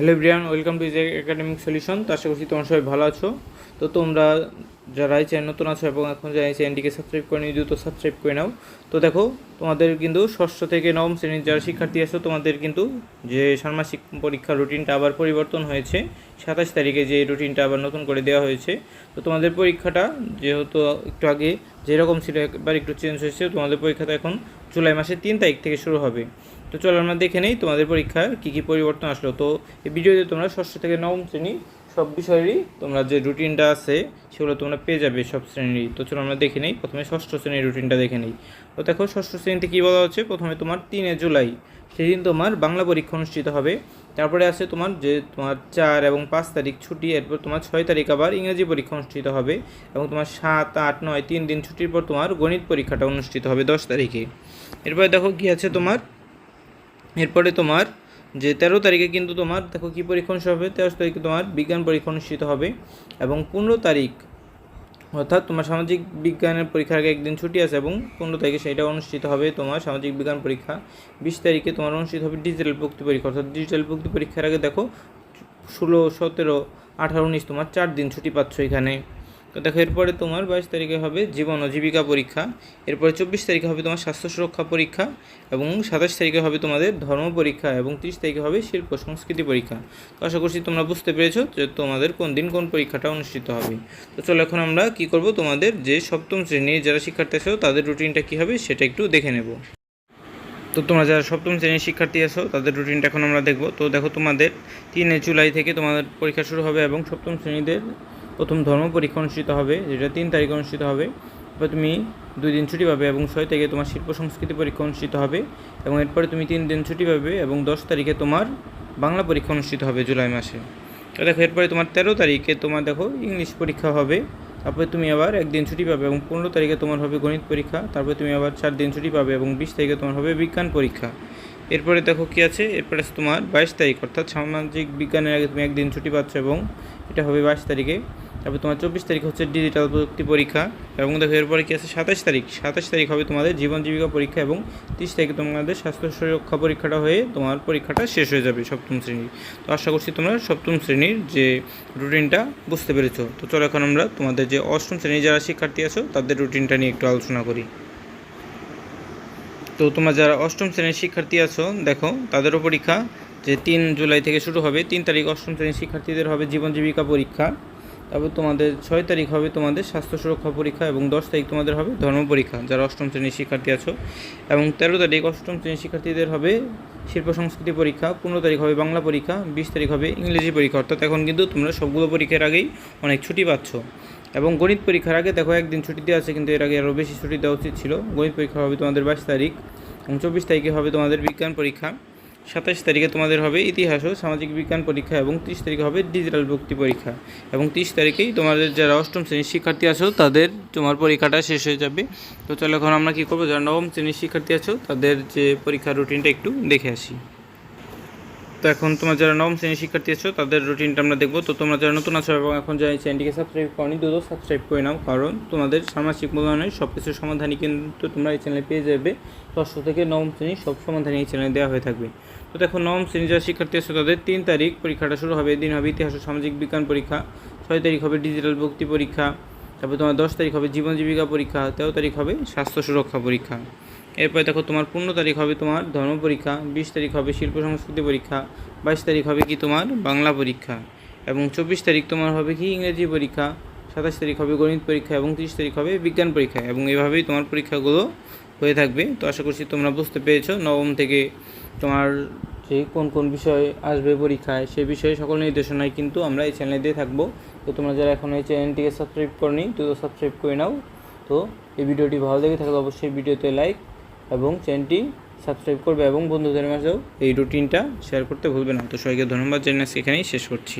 Hello Brian welcome to is academic solution তো আশা করছি তোমার সবাই ভালো আছো। তো তোমরা যারা এই চ্যানেল নতুন আছো এবং এখন যারা চ্যানেলটিকে সাবস্ক্রাইব করে নিও দ্রুত সাবস্ক্রাইব করে নাও। তো দেখো, তোমাদের কিন্তু ষষ্ঠ থেকে নবম শ্রেণির যারা শিক্ষার্থী আছো, তোমাদের কিন্তু যে ষান্মাসিক পরীক্ষার রুটিনটা আবার পরিবর্তন হয়েছে। সাতাশ তারিখে যে রুটিনটা আবার নতুন করে দেওয়া হয়েছে। তো তোমাদের পরীক্ষাটা যেহেতু একটু আগে যেরকম ছিল, একবার একটু চেঞ্জ হয়েছে তোমাদের পরীক্ষাটা এখন জুলাই মাসের তিন তারিখ থেকে শুরু হবে। তো চলো আমরা দেখে নেই তোমাদের পরীক্ষার কী কী পরিবর্তন আসলো। তো এই ভিডিওতে তোমরা ষষ্ঠ থেকে নবম শ্রেণি সব বিষয়েরই তোমরা যে রুটিনটা আছে, সেগুলো তোমরা পেয়ে যাবে সব শ্রেণীরই। তো চলো আমরা দেখে নেই, প্রথমে ষষ্ঠ শ্রেণির রুটিনটা দেখে নেই। তো দেখো, ষষ্ঠ শ্রেণীতে কী বলা হচ্ছে? প্রথমে তোমার তিনে জুলাই, সেদিন তোমার বাংলা পরীক্ষা অনুষ্ঠিত হবে। তারপরে আছে তোমার যে তোমার চার এবং পাঁচ তারিখ ছুটি, এরপর তোমার ছয় তারিখ আবার ইংরেজি পরীক্ষা অনুষ্ঠিত হবে এবং তোমার সাত, আট, নয়, তিন দিন ছুটির পর তোমার গণিত পরীক্ষাটা অনুষ্ঠিত হবে দশ তারিখে। এরপরে দেখো কী আছে তোমার? এরপরে তোমার যে তেরো তারিখে কিন্তু তোমার, দেখো কী পরীক্ষা অনুষ্ঠিত হবে, তেরো তারিখে তোমার বিজ্ঞান পরীক্ষা অনুষ্ঠিত হবে এবং পনেরো তারিখ, অর্থাৎ তোমার সামাজিক বিজ্ঞানের পরীক্ষার আগে একদিন ছুটি আছে এবং পনেরো তারিখে সেটা অনুষ্ঠিত হবে তোমার সামাজিক বিজ্ঞান পরীক্ষা। বিশ তারিখে তোমার অনুষ্ঠিত হবে ডিজিটাল ভক্তি পরীক্ষা, অর্থাৎ ডিজিটাল ভক্তি পরীক্ষার আগে দেখো, ষোলো, সতেরো, আঠারো, উনিশ তোমার চার দিন ছুটি পাচ্ছ এখানে। তো দেখো, এরপরে তোমার বাইশ তারিখে হবে জীবন ও জীবিকা পরীক্ষা। এরপরে চব্বিশ তারিখে হবে তোমার স্বাস্থ্য সুরক্ষা পরীক্ষা এবং সাতাশ তারিখে হবে তোমাদের ধর্ম পরীক্ষা এবং তিরিশ তারিখে হবে শিল্প সংস্কৃতি পরীক্ষা। তো আশা করছি তোমরা বুঝতে পেরেছ যে তোমাদের কোন দিন কোন পরীক্ষাটা অনুষ্ঠিত হবে। তো চলো এখন আমরা কি করব? তোমাদের যে সপ্তম শ্রেণির যারা শিক্ষার্থী আছো, তাদের রুটিনটা কী হবে সেটা একটু দেখে নেব। তো তোমরা যারা সপ্তম শ্রেণির শিক্ষার্থী আছো, তাদের রুটিনটা এখন আমরা দেখব। তো দেখো, তোমাদের তিনে জুলাই থেকে তোমাদের পরীক্ষা শুরু হবে এবং সপ্তম শ্রেণীদের প্রথম ধর্ম পরীক্ষা অনুষ্ঠিত হবে, যেটা তিন তারিখে অনুষ্ঠিত হবে। এরপর তুমি দুই দিন ছুটি পাবে এবং ছয় তারিখে তোমার শিল্প সংস্কৃতি পরীক্ষা অনুষ্ঠিত হবে এবং এরপরে তুমি তিন দিন ছুটি পাবে এবং দশ তারিখে তোমার বাংলা পরীক্ষা অনুষ্ঠিত হবে জুলাই মাসে। দেখো, এরপরে তোমার তেরো তারিখে তোমার দেখো ইংলিশ পরীক্ষা হবে, তারপরে তুমি আবার একদিন ছুটি পাবে এবং পনেরো তারিখে তোমার হবে গণিত পরীক্ষা, তারপরে তুমি আবার চার দিন ছুটি পাবে এবং বিশ তারিখে তোমার হবে বিজ্ঞান পরীক্ষা। এরপরে দেখো কী আছে, এরপরে আছে তোমার বাইশ তারিখ, অর্থাৎ সামাজিক বিজ্ঞানের আগে তুমি একদিন ছুটি পাচ্ছ এবং এটা হবে বাইশ তারিখে। তারপর তোমার চব্বিশ তারিখ হচ্ছে ডিজিটাল প্রযুক্তি পরীক্ষা এবং দেখো এরপরে কী আছে? সাতাশ তারিখ। সাতাশ তারিখ হবে তোমাদের জীবন জীবিকা পরীক্ষা এবং তিরিশ তারিখে তোমাদের স্বাস্থ্য সুরক্ষা পরীক্ষাটা হয়ে তোমার পরীক্ষাটা শেষ হয়ে যাবে সপ্তম শ্রেণির তো আশা করছি তোমরা সপ্তম শ্রেণির যে রুটিনটা বুঝতে পেরেছ। তো চলো এখন আমরা তোমাদের যে অষ্টম শ্রেণির যারা শিক্ষার্থী আছো, তাদের রুটিনটা নিয়ে একটু আলোচনা করি। তো তোমরা যারা অষ্টম শ্রেণির শিক্ষার্থী আছো, দেখো তাদেরও পরীক্ষা যে তিন জুলাই থেকে শুরু হবে, তিন তারিখ অষ্টম শ্রেণির শিক্ষার্থীদের হবে জীবন জীবিকা পরীক্ষা। তারপর তোমাদের ছয় তারিখ হবে তোমাদের স্বাস্থ্য সুরক্ষা পরীক্ষা এবং দশ তারিখ তোমাদের হবে ধর্ম পরীক্ষা, যারা অষ্টম শ্রেণির শিক্ষার্থী আছো। এবং তেরো তারিখ অষ্টম শ্রেণির শিক্ষার্থীদের হবে শিল্প সংস্কৃতি পরীক্ষা, পনেরো তারিখ হবে বাংলা পরীক্ষা, বিশ তারিখ হবে ইংরেজি পরীক্ষা। অর্থাৎ এখন কিন্তু তোমরা সবগুলো পরীক্ষার আগেই অনেক ছুটি পাচ্ছ। এবং গণিত পরীক্ষার আগে দেখো একদিন ছুটি দেওয়া আছে, কিন্তু এর আগে আরও বেশি ছুটি দেওয়া উচিত ছিল। গণিত পরীক্ষা হবে তোমাদের বাইশ তারিখ এবং চব্বিশ তারিখে হবে তোমাদের বিজ্ঞান পরীক্ষা। সাতাশ তারিখে তোমাদের হবে ইতিহাস ও সামাজিক বিজ্ঞান পরীক্ষা এবং তিরিশ তারিখে হবে ডিজিটাল ভক্তি পরীক্ষা। এবং তিরিশ তারিখেই তোমাদের যারা অষ্টম শ্রেণির শিক্ষার্থী আছো, তাদের তোমার পরীক্ষাটা শেষ হয়ে যাবে। তো চলো এখন আমরা কী করব? যারা নবম শ্রেণির শিক্ষার্থী আছো, তাদের যে পরীক্ষার রুটিনটা একটু দেখে আসি। তো এখন তোমার যারা নবম শ্রেণির শিক্ষার্থী আছো, তাদের রুটিনটা আমরা দেখব। তো তোমরা যারা নতুন আছো এবং এখন যারা চ্যানেলটিকে সাবস্ক্রাইব করনি, দ্রুত সাবস্ক্রাইব করে নাও। কারণ তোমাদের সামাজিক মূল্যায়নের সব কিছুর সমাধানই কিন্তু তোমরা এই চ্যানেলে পেয়ে যাবে। ষষ্ঠ থেকে নবম শ্রেণির সব সমাধান এই চ্যানেলে দেওয়া হয়ে থাকবে। তো দেখো, নবম শ্রেণির যারা শিক্ষার্থী আছে, তাদের তিন তারিখ পরীক্ষাটা শুরু হবে। এদিন হবে ইতিহাস ও সামাজিক বিজ্ঞান পরীক্ষা, ছয় তারিখ হবে ডিজিটাল ভক্তি পরীক্ষা তারপর তোমার দশ তারিখ হবে জীবন জীবিকা পরীক্ষা, তেরো তারিখ হবে স্বাস্থ্য সুরক্ষা পরীক্ষা। এরপরে দেখো তোমার পনেরো তারিখ হবে তোমার ধর্ম পরীক্ষা, বিশ তারিখ হবে শিল্প সংস্কৃতি পরীক্ষা, বাইশ তারিখ হবে কি তোমার বাংলা পরীক্ষা এবং চব্বিশ তারিখ তোমার হবে কি ইংরেজি পরীক্ষা, সাতাশ তারিখ হবে গণিত পরীক্ষা এবং তিরিশ তারিখ হবে বিজ্ঞান পরীক্ষা এবং এভাবেই তোমার পরীক্ষাগুলো হয়ে থাকবে। তো আশা করছি তোমরা বুঝতে পেরেছ, নবম থেকে তোমার যে কোন কোন বিষয় আসবে পরীক্ষায় সেই বিষয়ে সকল নির্দেশনায় কিন্তু আমরা এই চ্যানেলে দিয়ে থাকব। তো তোমরা যারা এখন এই চ্যানেলটিকে সাবস্ক্রাইব করনি, তো সাবস্ক্রাইব করে নাও। তো এই ভিডিওটি ভালো লেগে থাকলে অবশ্যই ভিডিওতে লাইক এবং চ্যানেলটি সাবস্ক্রাইব করবে এবং বন্ধুদের মাঝেও এই রুটিনটা শেয়ার করতে ভুলবে না। তো সবাইকে ধন্যবাদ। জানিয়ে এখানেই শেষ করছি।